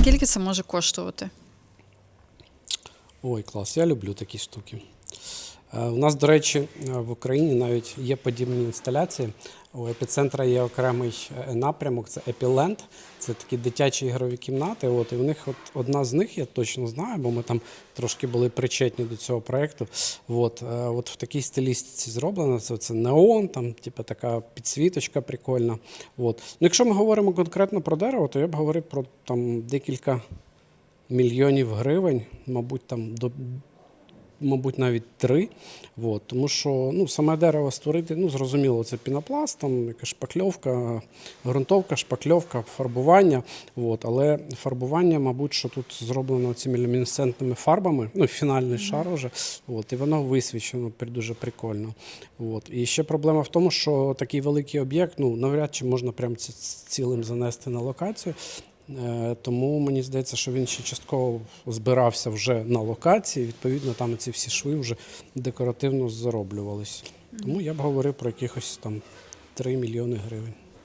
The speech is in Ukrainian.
скільки це може коштувати? Ой, клас, я люблю такі штуки. Е, У нас, до речі, е, в Україні навіть є подібні інсталяції. У епіцентра є окремий е, напрямок, це Епіленд. Це такі дитячі ігрові кімнати. От, і в них от одна з них, я точно знаю, бо ми там трошки були причетні до цього проєкту. От, от в такій стилістиці зроблено. Це, це неон, там, типу, така підсвіточка прикольна. От. Ну, якщо ми говоримо конкретно про дерево, то я б говорив про там, декілька мільйонів гривень, мабуть, там до. Мабуть, навіть три. От, тому що ну, саме дерево створити, ну, зрозуміло, це пінопласт, там якась шпакльовка, ґрунтовка, шпакльовка, фарбування. От, але фарбування, мабуть, що тут зроблено цими люмінесцентними фарбами, ну, фінальний шар вже, от, і воно висвічено дуже прикольно. От. І ще проблема в тому, що такий великий об'єкт, ну, навряд чи можна прям цілим занести на локацію. Е, Тому мені здається, що він ще частково збирався вже на локації. Відповідно, там ці всі шви вже декоративно зароблювались. Тому я б говорив про якихось там 3 мільйони гривень.